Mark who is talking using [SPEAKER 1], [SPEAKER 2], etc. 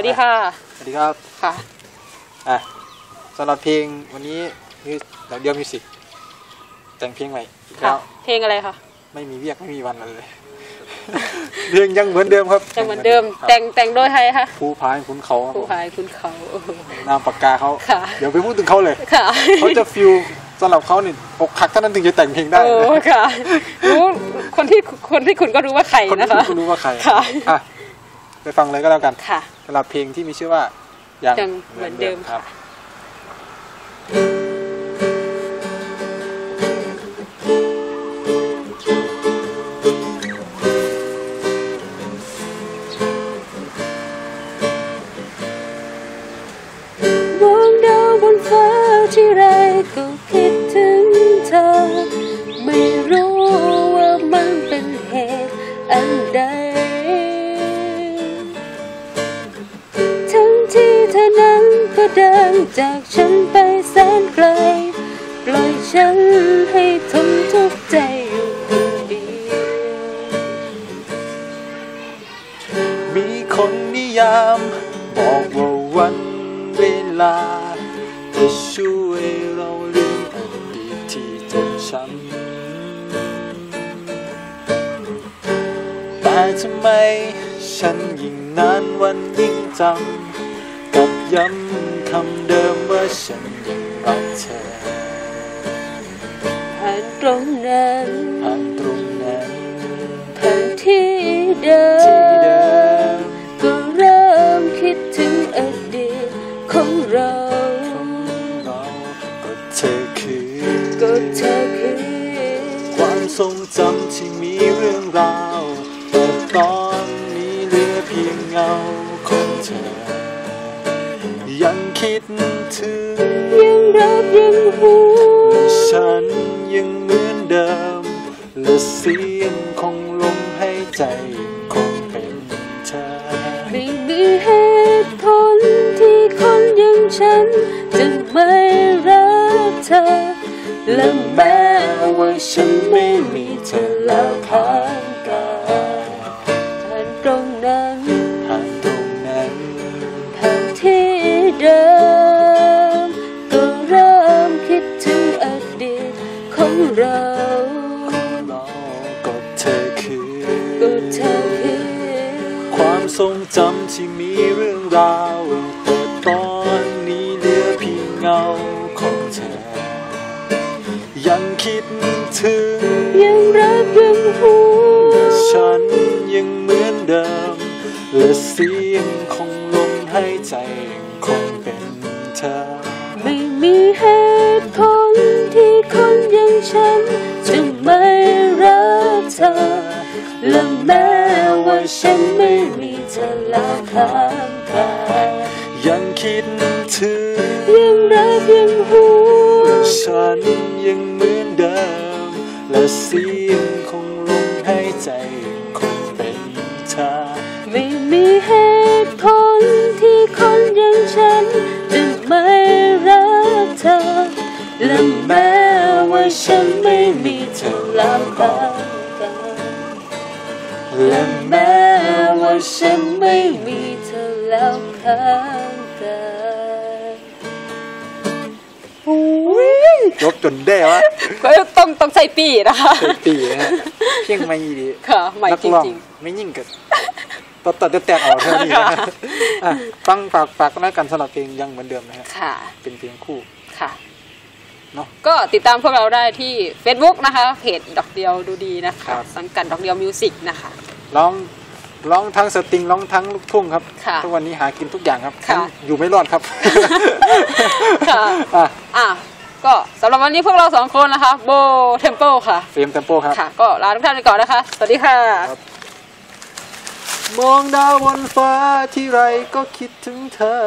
[SPEAKER 1] วัสดีค่ะ
[SPEAKER 2] สวัสดีครับ
[SPEAKER 1] ค่ะ
[SPEAKER 2] อะสำหรับเพลงวันนี้มิวดาวเดียวมิวสิกแต่งเพลงใหม่อีก
[SPEAKER 1] ค่ะ
[SPEAKER 2] แล้ว
[SPEAKER 1] เพลงอะไรคะ
[SPEAKER 2] ไม่มีเวียกไม่มีวันเลย เพลงยังเหมือนเดิมครับ
[SPEAKER 1] ยังเหมือนเดิม
[SPEAKER 2] ครับ
[SPEAKER 1] แต่งแต่งโดยใครคะ
[SPEAKER 2] ภูพายคุณเขาครับ
[SPEAKER 1] ผู้
[SPEAKER 2] ผม
[SPEAKER 1] พายคุณเขาโอ้โห
[SPEAKER 2] นามปากกาเขา
[SPEAKER 1] ค่ะ
[SPEAKER 2] เดี๋ยวไปพูดถึงเขาเลย
[SPEAKER 1] ค่ะ
[SPEAKER 2] เขาจะฟิลสำหรับเขาเนี่ยอกหักเท่านั้นถึงจะแต่งเพลงได้
[SPEAKER 1] โอ้
[SPEAKER 2] นะ
[SPEAKER 1] ค่ะ รู้ คนที่คนที่คุณก็รู้ว่าใคร
[SPEAKER 2] คน
[SPEAKER 1] นะ
[SPEAKER 2] ที่
[SPEAKER 1] คะ
[SPEAKER 2] คุณรู้ว่าใคร
[SPEAKER 1] ค่ะ
[SPEAKER 2] อะไปฟังเลยก็แล้วกัน
[SPEAKER 1] ค่ะ
[SPEAKER 2] สำหรับเพลงที่มีชื่อว่ายัง
[SPEAKER 1] ยังเหมือนเดิม
[SPEAKER 2] ครับ
[SPEAKER 1] มองดาวบนฟ้าที่ไรก็คิด ก็เดินจากฉันไปแสนไกล ปล่อยฉันให้ทนทุกข์ใจอยู่คนเดียว
[SPEAKER 2] มีคนนิยามบอกว่าวันเวลา จะช่วยเราลืมอดีตที่เจ็บช้ำแต่ทำไมฉันยิ่งนานวันยิ่งจำกับย้ำ คำเดิมว่าฉันยังรักเธอ
[SPEAKER 1] ผ่านตรงนั้น
[SPEAKER 2] ผ่านตรงนั้น
[SPEAKER 1] ผ่านที่เดิมก็เริ่มคิดถึงอดีตของเรา
[SPEAKER 2] เราก็เธอคือ
[SPEAKER 1] ก็เธอคือ
[SPEAKER 2] ความทรงจำที่มีเรื่องราวแต่ตอนนี้เหลือเพียงเงาของเธอ ยัง คิดถึง
[SPEAKER 1] ยังรักยังหวง
[SPEAKER 2] ฉันยังเหมือนเดิม และเสียงของลมหายใจคงเป็นเธอ
[SPEAKER 1] ไม่มีเหตุผลที่คนอย่างฉัน จะไม่รักเธอ และแม้ว่าฉันไม่มีเธอแล้วข้า ทรง
[SPEAKER 2] จำที่มีเรื่องราว แต่ตอนนี้เหลือเพียงเงาของเธอ ยังคิดถึง
[SPEAKER 1] ยังรักยังหวง
[SPEAKER 2] ฉันยังเหมือนเดิม และเสียงของลมหายใจคงเป็นเธอ
[SPEAKER 1] ไม่มีเหตุผลที่คนอย่างฉันจะไม่รักเธอและแม้ ฉันไม่มีเธอแล้วข้างกาย
[SPEAKER 2] ยังคิดถึง
[SPEAKER 1] ยังรักยังหวง
[SPEAKER 2] ฉันยังเหมือนเดิม และเสียงของลมหายใจคงเป็นเธอ
[SPEAKER 1] ไม่มีเหตุผลที่คนอย่างฉันจะไม่รักเธอและแม้ว่าฉันไม่มีเธอแล้วข้างกาย และแม้ว่าฉันไม่มีเธอแล้วข้างกาย
[SPEAKER 2] ยกจนได้วะ
[SPEAKER 1] ก็ต้องต้องใส่ปีนะคะ
[SPEAKER 2] เต็มปีนะฮะเพียงไม่ดี
[SPEAKER 1] ค่ะใหม่
[SPEAKER 2] นัก
[SPEAKER 1] จ
[SPEAKER 2] ร้อง
[SPEAKER 1] ริง
[SPEAKER 2] ไม่ยิ่งกันตัดตัดแตกออกเท่านี้นะอะฟังฝากฝากกันแล้วกันสำหรับเพลงยังเหมือนเดิมนะฮะ
[SPEAKER 1] ๆค่ะ
[SPEAKER 2] เป็นเพลงคู่
[SPEAKER 1] ค่ะ
[SPEAKER 2] เนอะ
[SPEAKER 1] ก็ติดตามพวกเราได้ที่ Facebook นะคะ เพจดอกเดียวดูดีนะ
[SPEAKER 2] ครั
[SPEAKER 1] คะ
[SPEAKER 2] บ
[SPEAKER 1] สังกัดดอกเดียวมิวสิกนะคะ
[SPEAKER 2] ร้องร้องทั้งสตริงร้องทั้งลูกทุ่งครับ
[SPEAKER 1] ค่ะ
[SPEAKER 2] ทุกวันนี้หากินทุกอย่างครับ
[SPEAKER 1] ค่ะ
[SPEAKER 2] อยู่ไม่รอดครับ
[SPEAKER 1] ค่ะ
[SPEAKER 2] อะ
[SPEAKER 1] อะก็สำหรับวันนี้พวกเราสองคนนะคะ โบเทมเ l ลค่ะ
[SPEAKER 2] เฟรมเทมโปครับ
[SPEAKER 1] ค่ะก็ลาทุกท่านไปก่อนนะคะ สวัสดีค่ะ
[SPEAKER 2] ครับมองดาวบนฟ้าที่ไรก็คิดถึงเธอ